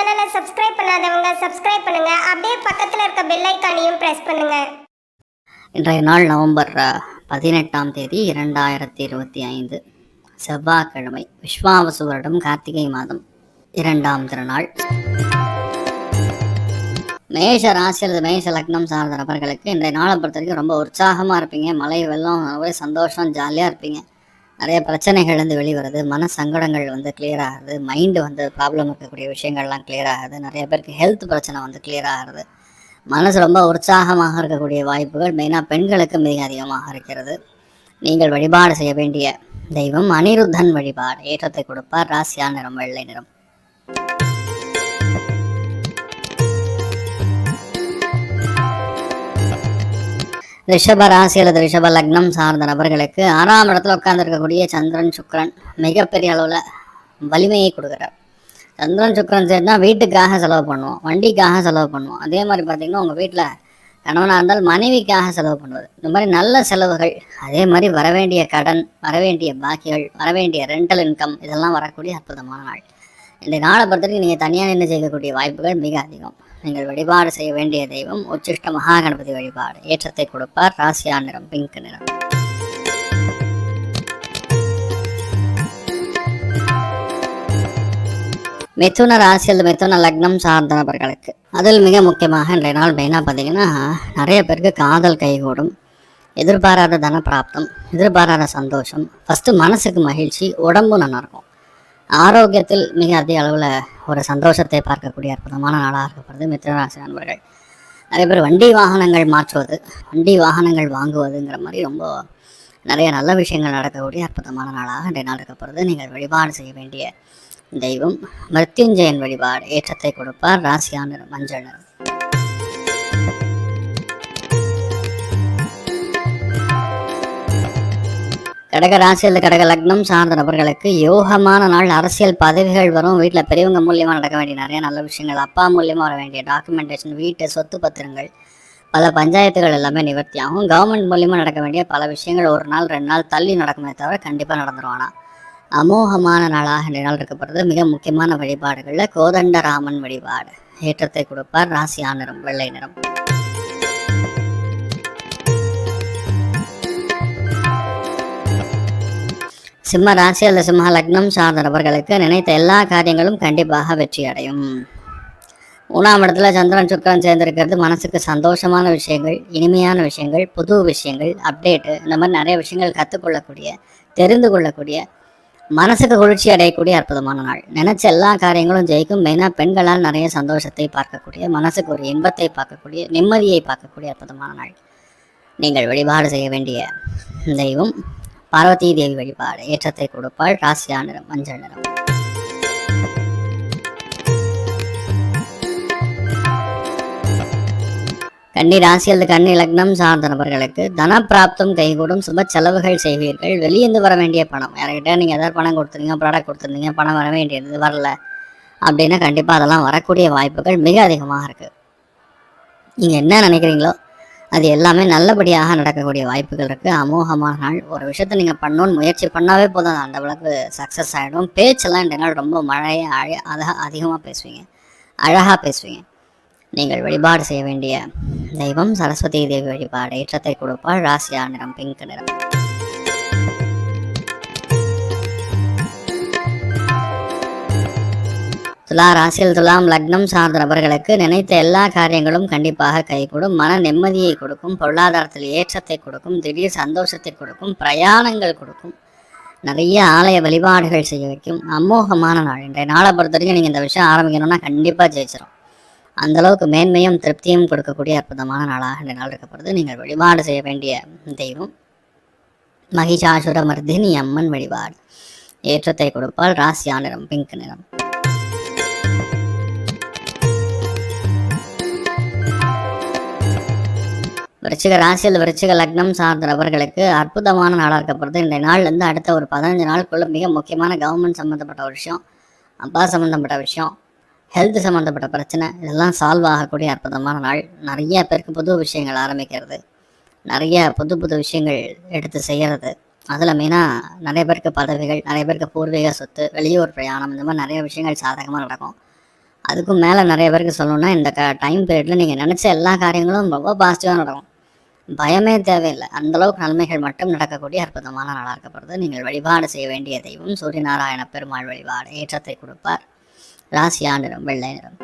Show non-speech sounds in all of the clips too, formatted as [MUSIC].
சேனலை சப்ஸ்கிரைப் பண்ணாதவங்க சப்ஸ்கிரைப் பண்ணுங்க. அப்படியே பக்கத்தில் இருக்க பெல் ஐக்கானையும் பிரஸ் பண்ணுங்க. இன்றைய நாள் நவம்பர் பதினெட்டாம் தேதி இரண்டாயிரத்தி இருபத்தி ஐந்து செவ்வாய்க்கிழமை விஸ்வாவசு வருடம் கார்த்திகை மாதம் இரண்டாம் திருநாள். மேஷ ராசி அல்லது மேஷ லக்னம் சார்ந்த நபர்களுக்கு இன்றைய நாளை பொறுத்த வரைக்கும் ரொம்ப உற்சாகமாக இருப்பீங்க. மழை வெள்ளம் ஒரே சந்தோஷம் ஜாலியாக இருப்பீங்க. நிறைய பிரச்சனைகள் வந்து வெளிவருது. மன சங்கடங்கள் வந்து கிளியர் ஆகுது. மைண்டு வந்து ப்ராப்ளம் இருக்கக்கூடிய விஷயங்கள்லாம் கிளியர் ஆகுது. நிறைய பேருக்கு ஹெல்த் பிரச்சனை வந்து கிளியர் ஆகுது. மனசு ரொம்ப உற்சாகமாக இருக்கக்கூடிய வாய்ப்புகள் மெயினாக பெண்களுக்கு மிக அதிகமாக இருக்கிறது. நீங்கள் வழிபாடு செய்ய வேண்டிய தெய்வம் அனிருத்தன் வழிபாடு. ஏற்றத்தை கொடுப்பார். ராசியா நிறம் வெள்ளை நிறம். ரிஷப ராசி அல்லது ரிஷப லக்னம் சார்ந்த நபர்களுக்கு ஆறாம் இடத்துல உட்கார்ந்துருக்கக்கூடிய சந்திரன் சுக்கரன் மிகப்பெரிய அளவில் வலிமையை கொடுக்குறார். சந்திரன் சுக்கிரன் சேர்ந்தா வீட்டுக்காக செலவு பண்ணுவோம் வண்டிக்காக செலவு பண்ணுவோம். அதே மாதிரி பார்த்தீங்கன்னா உங்கள் வீட்டில் கணவனாக இருந்தால் மனைவிக்காக செலவு பண்ணுவது. இந்த மாதிரி நல்ல செலவுகள் அதே மாதிரி வரவேண்டிய கடன் வரவேண்டிய பாக்கிகள் வரவேண்டிய ரெண்டல் இன்கம் இதெல்லாம் வரக்கூடிய அற்புதமான நாள். இந்த நாளை பொறுத்தவரைக்கும் நீங்கள் தனியாக நின்று செய்யக்கூடிய வாய்ப்புகள் மிக அதிகம். நீங்கள் வழிபாடு செய்ய வேண்டிய தெய்வம் உச்சிஷ்ட மகா கணபதி வழிபாடு. ஏற்றத்தை கொடுப்பார். ராசியா நிறம் பிங்க் நிறம். மிதுன ராசி அல்லது மிதுன லக்னம் சார்ந்த நபர்களுக்கு அதில் மிக முக்கியமாக இன்றைய நாள் மெயினாக பார்த்தீங்கன்னா நிறைய பேருக்கு காதல் கைகூடும். எதிர்பாராத தன பிராப்தம் எதிர்பாராத சந்தோஷம் ஃபஸ்ட்டு மனசுக்கு மகிழ்ச்சி உடம்பும் நல்லாயிருக்கும் ஆரோக்கியத்தில் மிக அதிக அளவில் ஒரு சந்தோஷத்தை பார்க்கக்கூடிய அற்புதமான நாளாக இருக்கப்படுது மித்திரராசி நண்பர்கள் நிறைய பேர் வண்டி வாகனங்கள் மாற்றுவது வண்டி வாகனங்கள் வாங்குவதுங்கிற மாதிரி ரொம்ப நிறைய நல்ல விஷயங்கள் நடக்கக்கூடிய அற்புதமான நாளாக இன்றைய நாள் இருக்கப்படுது நீங்கள் வழிபாடு செய்ய வேண்டிய தெய்வம் மிருத்யுஞ்சயன் வழிபாடு ஏற்றத்தை கொடுப்பார். ராசியா நிறம். மஞ்சள் கடக ராசி அல்லது கடக லக்னம் சார்ந்த நபர்களுக்கு யோகமான நாள் அரசியல் பதவிகள் வரும். வீட்டில் பெரியவங்க மூலியமாக நடக்க வேண்டிய நிறைய நல்ல விஷயங்கள் அப்பா மூலியமாக வர வேண்டிய டாக்குமெண்டேஷன் வீட்டு சொத்து பத்திரங்கள் பல பஞ்சாயத்துகள் எல்லாமே நிவர்த்தி ஆகும். கவர்மெண்ட் மூலியமாக நடக்க வேண்டிய பல விஷயங்கள் ஒரு நாள் ரெண்டு நாள் தள்ளி நடக்குமே தவிர கண்டிப்பாக நடந்துருவானா அமோகமான நாளாக ரெண்டு நாள் இருக்கப்படுறது மிக முக்கியமான வழிபாடுகளில் கோதண்டராமன் வழிபாடு. ஏற்றத்தை கொடுப்பார் ராசியா நிறம் வெள்ளை நிறம். சிம்ம ராசி அல்ல சிம்ம லக்னம் சார்ந்த நபர்களுக்கு நினைத்த எல்லா காரியங்களும் கண்டிப்பாக வெற்றி அடையும். மூணாம் இடத்துல சந்திரன் சுக்கரன் சேர்ந்திருக்கிறது மனசுக்கு சந்தோஷமான விஷயங்கள் இனிமையான விஷயங்கள் புது விஷயங்கள் அப்டேட்டு இந்த மாதிரி நிறைய விஷயங்கள் கற்றுக்கொள்ளக்கூடிய தெரிந்து கொள்ளக்கூடிய மனசுக்கு குளிர்ச்சி அடையக்கூடிய அற்புதமான நாள். நினைச்ச எல்லா காரியங்களும் ஜெயிக்கும். மெயினாக பெண்களால் நிறைய சந்தோஷத்தை பார்க்கக்கூடிய மனசுக்கு ஒரு இன்பத்தை பார்க்கக்கூடிய நிம்மதியை பார்க்கக்கூடிய அற்புதமான நாள். நீங்கள் வழிபாடு செய்ய வேண்டிய தெய்வம் பார்வதி தேவி வழிபாடு ஏற்றத்தை கொடுப்பாள். ராசியா நிறம் மஞ்சள் நிறம். கன்னி ராசி அல்லது கன்னி லக்னம் சார்ந்த நபர்களுக்கு தனப்பிராப்தம் கைகூடும் சுப செலவுகள் செய்வீர்கள். வெளியேந்து வர வேண்டிய பணம். யார்கிட்ட நீங்கள் ஏதாவது பணம் கொடுத்துருங்க ப்ராடக்ட் கொடுத்துருந்தீங்க பணம் வர வேண்டியது வரல அப்படின்னா கண்டிப்பாக அதெல்லாம் வரக்கூடிய வாய்ப்புகள் மிக அதிகமாக இருக்குது நீங்கள் என்ன நினைக்கிறீங்களோ அது எல்லாமே நல்லபடியாக நடக்கக்கூடிய வாய்ப்புகள் இருக்குது அமோகமான நாள் ஒரு விஷயத்தை நீங்கள் பண்ணணும்னு முயற்சி பண்ணாவே போதும். அது அந்த அளவுக்கு சக்ஸஸ் ஆகிடும் பேச்செல்லாம் இந்த நாள் ரொம்ப மழையை அழ அழகாக அதிகமாக பேசுவீங்க. அழகாக பேசுவீங்க. நீங்கள் வழிபாடு செய்ய வேண்டிய தெய்வம் சரஸ்வதி தேவி வழிபாடு ஏற்றத்தை கொடுப்பாள். ராசியா நிறம் பிங்க் நிறம். துலா ராசியில் துலாம் லக்னம் சார்ந்த நபர்களுக்கு நினைத்த எல்லா காரியங்களும் கண்டிப்பாக கைகூடும். மன நிம்மதியை கொடுக்கும். பொருளாதாரத்தில் ஏற்றத்தை கொடுக்கும். திடீர் சந்தோஷத்தை கொடுக்கும். பிரயாணங்கள் கொடுக்கும். நிறைய ஆலய வழிபாடுகள் செய்ய வைக்கும். அமோகமான நாள். இன்றைய நாளை பொறுத்த வரைக்கும் நீங்கள் இந்த விஷயம் ஆரம்பிக்கணும்னா கண்டிப்பாக ஜெயிச்சிடும் அந்தளவுக்கு மேன்மையும் திருப்தியும் கொடுக்கக்கூடிய அற்புதமான நாளாக இந்த நாள் இருக்கப்படுது நீங்கள் வழிபாடு செய்ய வேண்டிய தெய்வம். மகிஷாசுரமர்தினி அம்மன் வழிபாடு. ஏற்றத்தை கொடுப்பால் ராசியா நிறம் பிங்க் நிறம். விருச்சிக ராசியில் விருச்சிக லக்னம் சார்ந்த நபர்களுக்கு அற்புதமான நாளாக இருக்கப்படுது இந்த நாள்லேருந்து அடுத்த ஒரு பதினஞ்சு நாளுக்குள்ள மிக முக்கியமான கவர்மெண்ட் சம்மந்தப்பட்ட ஒரு விஷயம் அப்பா சம்மந்தப்பட்ட விஷயம் ஹெல்த் சம்மந்தப்பட்ட பிரச்சனை இதெல்லாம் சால்வ் ஆகக்கூடிய அற்புதமான நாள். நிறைய பேருக்கு புது விஷயங்கள் ஆரம்பிக்கிறது. நிறைய புது புது விஷயங்கள் எடுத்து செய்கிறது அதில் மெயினாக நிறைய பேருக்கு பதவிகள் நிறைய பேருக்கு பூர்வீக சொத்து வெளியூர் பிரயாணம் இந்த மாதிரி நிறைய விஷயங்கள் சாதகமாக நடக்கும். அதுக்கும் மேலே நிறைய பேருக்கு சொல்லணும்னா இந்த க டைம் பீரியடில் நீங்கள் நினச்ச எல்லா காரியங்களும் ரொம்ப பாசிட்டிவாக நடக்கும். பயமே தேவையில்லை. அந்த அளவுக்கு நன்மைகள் மட்டும் நடக்கக்கூடிய அற்புதமான நாளாக இருக்கப்படுது நீங்கள் வழிபாடு செய்ய வேண்டிய தெய்வம் சூரியநாராயண பெருமாள் வழிபாடு. ஏற்றத்தை கொடுப்பார். ராசியா நிறம் வெள்ளை நிறம்.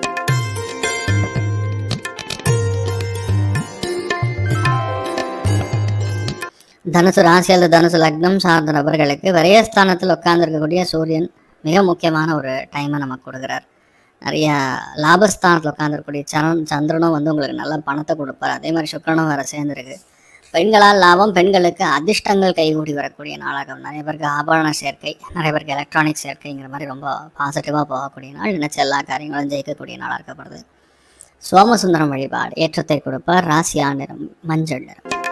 தனுசு ராசி அல்லது தனுசு லக்னம் சார்ந்த நபர்களுக்கு விரயஸ்தானத்தில் உட்கார்ந்துருக்கக்கூடிய சூரியன் மிக முக்கியமான ஒரு டைமை நமக்கு கொடுக்குறார். நிறைய லாபஸ்தானத்தில் உட்காந்துருக்கூடிய சரண் சந்திரனும் வந்து உங்களுக்கு நல்ல பணத்தை கொடுப்பார். அதே மாதிரி சுக்கிரனும் வேறு சேர்ந்துருக்கு. பெண்களால் லாபம் பெண்களுக்கு அதிர்ஷ்டங்கள் கைகூடி வரக்கூடிய நாளாகும். நிறைய பேருக்கு ஆபரண சேர்க்கை நிறைய பேருக்கு எலக்ட்ரானிக் சேர்க்கைங்கிற மாதிரி ரொம்ப பாசிட்டிவாக போகக்கூடிய நாள். நினைச்ச எல்லா காரியங்களும் ஜெயிக்கக்கூடிய நாளாக இருக்கப்படுது. சோமசுந்தரம் வழிபாடு ஏற்றத்தை கொடுப்பார். ராசியா நிறம் மஞ்சள் நிறம்.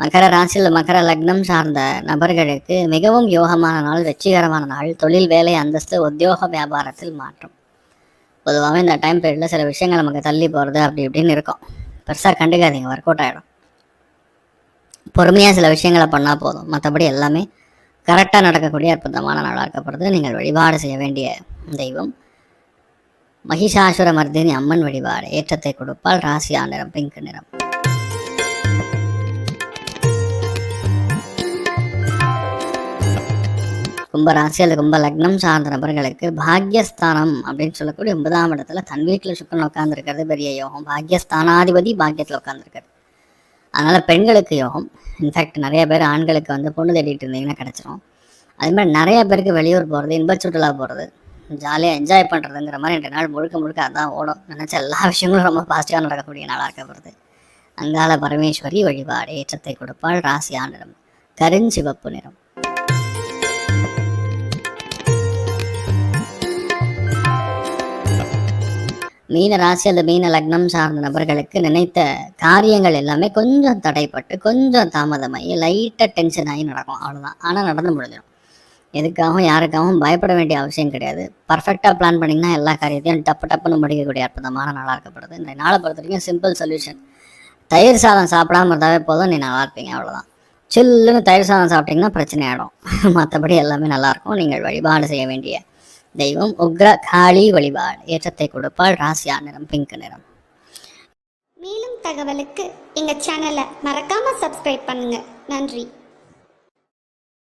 மகர ராசியில் மகர லக்னம் சார்ந்த நபர்களுக்கு மிகவும் யோகமான நாள் வெற்றிகரமான நாள் தொழில் வேலை அந்தஸ்து உத்தியோக வியாபாரத்தில் மாற்றம். பொதுவாகவே இந்த டைம் பீரியடில் சில விஷயங்கள் நமக்கு தள்ளி போகிறது அப்படி இப்படின்னு இருக்கும். பெருசாக கண்டுக்காதீங்க ஒர்க் அவுட் ஆகிடும் பொறுமையாக சில விஷயங்களை பண்ணால் போதும். மற்றபடி எல்லாமே கரெக்டாக நடக்கக்கூடிய அற்புதமான நாளாக இருக்கப்படுது நீங்கள் வழிபாடு செய்ய வேண்டிய தெய்வம். மகிஷாசுர மர்தினி அம்மன் வழிபாடு ஏற்றத்தை கொடுப்பால் ராசியா நிறம் பிங்க் நிறம். கும்ப ராசி அல்லது கும்ப லக்னம் சார்ந்த நபர்களுக்கு பாக்யஸ்தானம் அப்படின்னு சொல்லக்கூடிய ஒன்பதாம் இடத்துல தன் வீட்டில் சுக்கரன் உட்காந்துருக்கிறது பெரிய யோகம். பாக்யஸ்தானாதிபதி பாக்கியத்தில் உட்காந்துருக்காரு அதனால் பெண்களுக்கு யோகம். இன்ஃபேக்ட் நிறைய பேர் ஆண்களுக்கு வந்து பொண்ணு தேடிட்டு இருந்தீங்கன்னா கிடச்சிரும். அதே மாதிரி நிறைய பேருக்கு வெளியூர் போகிறது இன்ப சுற்றுலா போகிறது ஜாலியாக என்ஜாய் பண்ணுறதுங்கிற மாதிரி ரெண்டு நாள் முழுக்க முழுக்க அதான் ஓடும். நினச்ச எல்லா விஷயங்களும் ரொம்ப பாசிட்டிவாக நடக்கக்கூடிய நாளாக இருக்கப்படுது அங்காள பரமேஸ்வரி வழிபாடு ஏற்றத்தை கொடுப்பாள் ராசியா நிறம் கருஞ்சிவப்பு நிறம். மீன ராசி அல்லது மீன லக்னம் சார்ந்த நபர்களுக்கு நினைத்த காரியங்கள் எல்லாமே கொஞ்சம் தடைப்பட்டு கொஞ்சம் தாமதமாகி லைட்டாக டென்ஷன் ஆகி நடக்கும். அவ்வளோதான் ஆனால் நடந்து முடிஞ்சிடும். எதுக்காகவும் யாருக்காகவும் பயப்பட வேண்டிய அவசியம் கிடையாது. பர்ஃபெக்டாக பிளான் பண்ணிங்கன்னா எல்லா காரியத்தையும் டப்பு டப்புன்னு முடிக்கக்கூடிய அற்புதமான நாளாக இருக்கப்படுது. இந்த நாளை பொறுத்த வரைக்கும் சிம்பிள் சொல்யூஷன் தயிர் சாதம் சாப்பிடாம இருந்தாவே போதும். நீ நல்லா இருப்பீங்க. அவ்வளோதான் சில்லுன்னு தயிர் சாதம் சாப்பிட்டீங்கன்னா பிரச்சனை ஆகிடும் [LAUGHS] மற்றபடி எல்லாமே நல்லாயிருக்கும் நீங்கள் வழிபாடு செய்ய வேண்டிய தெய்வம் உக்ர காளி வழிபாடு. ஏற்றத்தை கொடுப்பாள் ராசியா நிறம் பிங்க் நிறம். மேலும் தகவலுக்கு எங்கள் சேனலை மறக்காமல் சப்ஸ்கிரைப் பண்ணுங்கள் நன்றி.